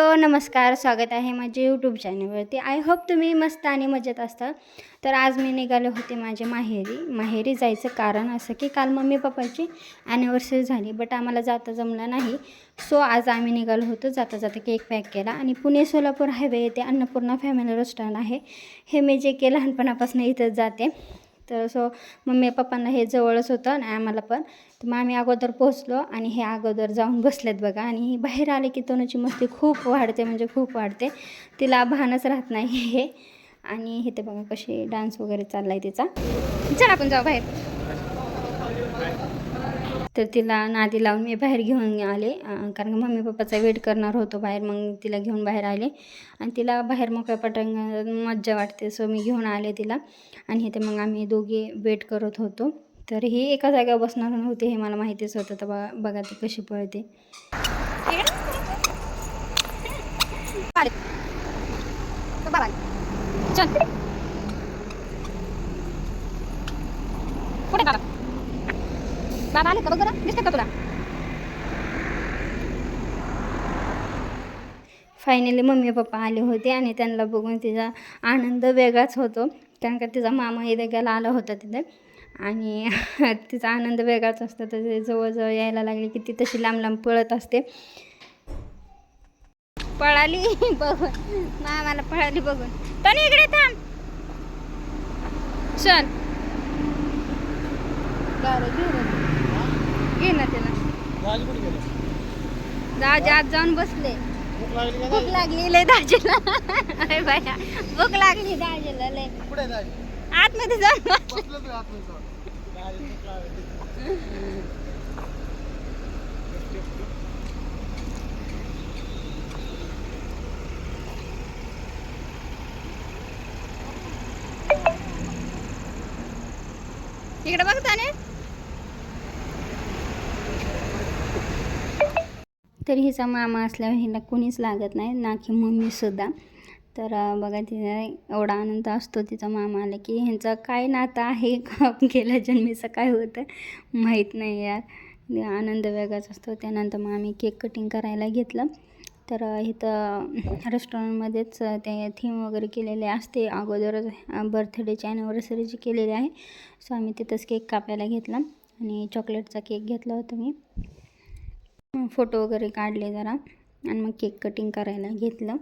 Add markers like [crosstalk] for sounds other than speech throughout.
Hello नमस्कार स्वागत आहे माझ्या यूट्यूब चॅनलवरती आय होप तुम्ही मस्त आणि मजेत असता तर आज मी निघाले होते माझे माहेरी. माहेरी जायचं कारण असं की काल मम्मी पप्पाची ॲनिव्हर्सरी झाली बट आम्हाला जाता जमलं नाही. सो आज आम्ही निघालो होतो. जाता जाता केक पॅक केला आणि पुणे सोलापूर हायवे येथे अन्नपूर्णा फॅमिली रेस्टॉरंट आहे. हे मी जे के लहानपणापासून इथंच जाते. तर सो मम्मी पप्पांना हे जवळच होतं आणि आम्हाला पण. तर मग आम्ही अगोदर पोहोचलो आणि हे अगोदर जाऊन बसलेत बघा. आणि बाहेर आले की तोनूची मस्ती खूप वाढते म्हणजे खूप वाढते. तिला भानच राहत नाही हे. आणि हे ते बघा कशी डान्स वगैरे चालला आहे तिचा. चल आपण जाऊ बाहेर. तर तिला नादी लावून मी बाहेर घेऊन आले कारण का मम्मी पप्पाचा वेट करणार होतो बाहेर मग तिला घेऊन बाहेर आले. आणि तिला बाहेर मोकळ्या पटंग मज्जा वाटते सो मी घेऊन आले तिला. आणि इथे ते मग आम्ही दोघे वेट करत होतो. तर ही एका जागेवर बसणार नव्हती हे मला माहितीच होतं तर बघा बघा ती कशी पळते. चल. पुढे बाबा आले का बघ बरं दिसतं का तुला? फायनली मम्मी पप्पा आले होते आणि त्यांना बघून तिचा आनंद वेगळाच होतो. कारण का तिचा मामा इथे गेला आला होता तिथे. आणि [laughs] तिचा आनंद वेगळाच असतो. तर जवळजवळ यायला लागली की ती तशी लांब लांब पळत असते. पळाली बघून. मामाला पळाली बघून. तनी इकडे थांब. चल. गाडी घे ना त्याला. दाजी आज जाऊन बसले. भूक लागली लय दाजीला. अरे बाया भूक लागली दाजीला लय. आतमध्ये जाऊन. इकडे बघता ना तर हिचा मामा असल्यावर हिला कोणीच लागत नाही ना की मम्मीसुद्धा तर बघा तिला एवढा आनंद असतो तिचा मामा आला की ह्यांचं काय नातं आहे का [laughs] गेल्या जन्मीचं काय होतं माहीत नाही यार. आनंद वेगळाच असतो. त्यानंतर मग आम्ही केक कटिंग करायला घेतलं. तर इथं रेस्टॉरंटमध्येच ते थीम वगैरे केलेले असते. अगोदरच बर्थडेची ॲनिव्हर्सरीची केलेली आहे. सो आम्ही तिथंच केक कापायला घेतला आणि चॉकलेटचा केक घेतला होता मी. फोटो वगैरे काढले जरा. आणि मग केक कटिंग करायला घेतलं.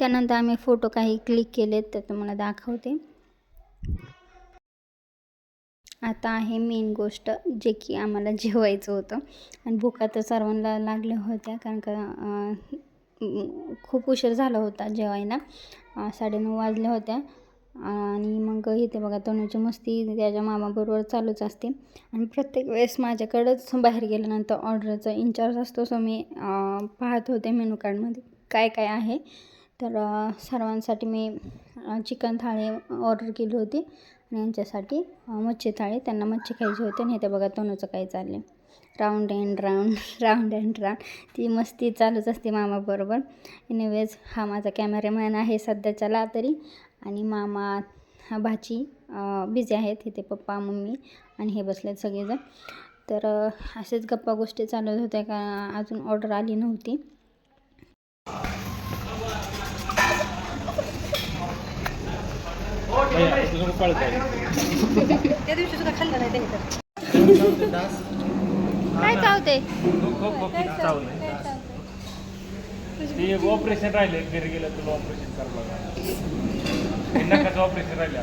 त्यानंतर आम्ही फोटो काही क्लिक केलेत तर तुम्हाला दाखवते. आता आहे मेन गोष्ट जे की आम्हाला [laughs] जेवायचं होतं. आणि भुका तर सर्वांना लागल्या होत्या कारण का खूप उशीर झाला होता जेवायला. साडेनऊ वाजल्या होत्या. आणि मग इथे बघा तनुची मस्ती त्याच्या मामाबरोबर चालूच असते. आणि प्रत्येक वेळेस माझ्याकडंच बाहेर गेल्यानंतर ऑर्डरचा इंचार्ज असतो सो मी पाहत होते मेनू कार्डमध्ये काय काय आहे? तर सर्वांसाठी मी चिकन थाळी ऑर्डर केली होती आणि यांच्यासाठी मच्छी थाळी. त्यांना मच्छी खायची होती आणि ते बघा तोनूचं काय चाललं round and round round and round ती मस्ती चालूच असते मामाबरोबर. एनिवेज हा माझा कॅमेरामॅन आहे सध्याच्याला तरी. आणि मामा हा भाची बिझी आहेत. इथे पप्पा मम्मी आणि हे बसलेत सगळेजण. तर असेच गप्पा गोष्टी चालत होत्या का? अजून ऑर्डर आली नव्हती. त्या दिवशी सुद्धा खाल्लं नाही त्यांनी तर. काय चावते? खूप खूप खूप चावलंय ते एक ऑपरेशन राहिले घरी गेलं तुला ऑपरेशन करावं ऑपरेशन राहिले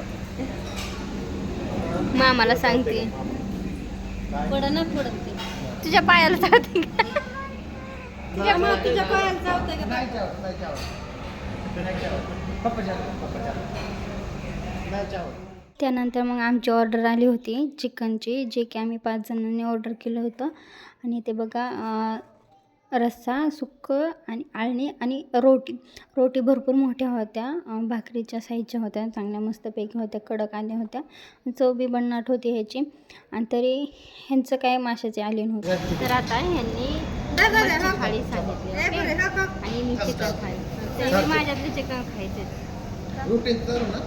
मामाला सांगते. पड ना पडत ते तुझ्या पायाला चावते का? तुझ्या पायाला का? त्यानंतर मग आमची ऑर्डर आली होती चिकनची जे की आम्ही पाच जणांनी ऑर्डर केलं होतं. आणि ते बघा रस्सा सुक्कं आणि आळणी आणि रोटी. रोटी भरपूर मोठ्या होत्या भाकरीच्या साईजच्या होत्या चांगल्या मस्तपैकी होत्या कडक आल्या होत्या. चव बी बननाट होती ह्याची. आणि तरी ह्यांचं काय माशाचे आले नव्हते तर आता ह्यांनी थाळी सांगितली? आणि मी चिकन तरी माझ्यातले चिकन खायचे रुटीन तर ना?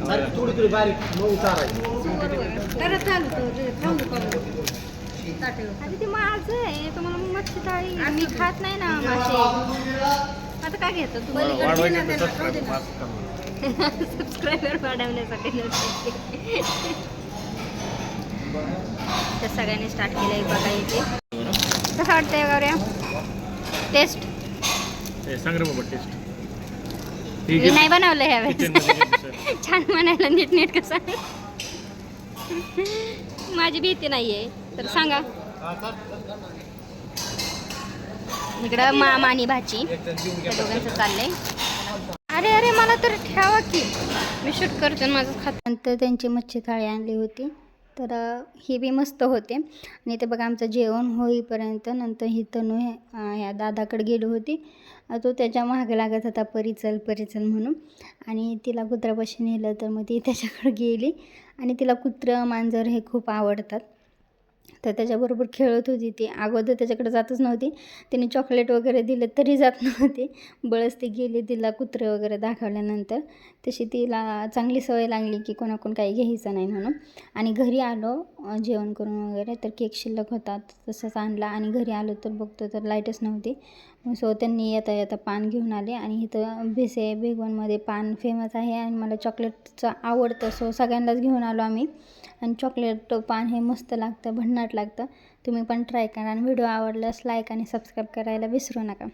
सारखी थोडी थोडी बारीक मऊ चारायची. करा चालू तो माझं आहे तुम्हाला मग मच्छी थाळी खात नाही ना मासे. आता काय घेतो? तू सबस्क्रायबर [laughs] वाढवण्यासाठी नव्हते तर सगळ्यांनी स्टार्ट केलं आहे बघा इथे. कसं वाटतंय गौऱ्या? टेस्ट हे सांग रे बाबा टेस्ट मी नाही बनवलं ह्यावेळेस. छान म्हणायला नीट नीट कसा माझी भीती नाही आहे तर सांगा. इकडं माम आणि भाची त्या दोघांचं चाललंय. अरे अरे मला तर ठेवा की. मी शूट करतो माझं खात नंतर त्यांची मच्छी थाळी आणली होती तर हे ही बी मस्त होते. आणि ते बघा आमचं जेवण होईपर्यंत नंतर ही तनू हे, ह्या दादाकडे गेली होती. तो त्याच्या मागं लागत होता परिचल परिचल म्हणून. आणि तिला कुत्र्यापाशी नेलं तर मग ती त्याच्याकडे गेली. आणि तिला कुत्रं मांजर हे खूप आवडतात. तर त्याच्याबरोबर खेळत होती ती. अगोदर त्याच्याकडे जातच नव्हती. तिने चॉकलेट वगैरे दिले तरी जात नव्हती. बळच ती गेली तिला कुत्रे वगैरे दाखवल्यानंतर. तशी तिला चांगली सवय लागली की कोणाकोण काही घ्यायचं नाही म्हणून. आणि घरी आलो जेवण करून वगैरे. तर केक शिल्लक होता तसंच आणला. आणि घरी आलो तर बघतो तर लाईटच नव्हती. सो त्यांनी येता येता पान घेऊन आले. आणि इथं भेसे बेगवनमध्ये पान फेमस आहे. आणि मला चॉकलेटचं आवडतं. सो सगळ्यांनाच घेऊन आलो आम्ही. आणि चॉकलेट पान हे मस्त लागतं भन्नाट लागतं. तुम्ही पण ट्राय करा आणि व्हिडिओ आवडल्यास लाईक आणि सबस्क्राईब करायला विसरू नका.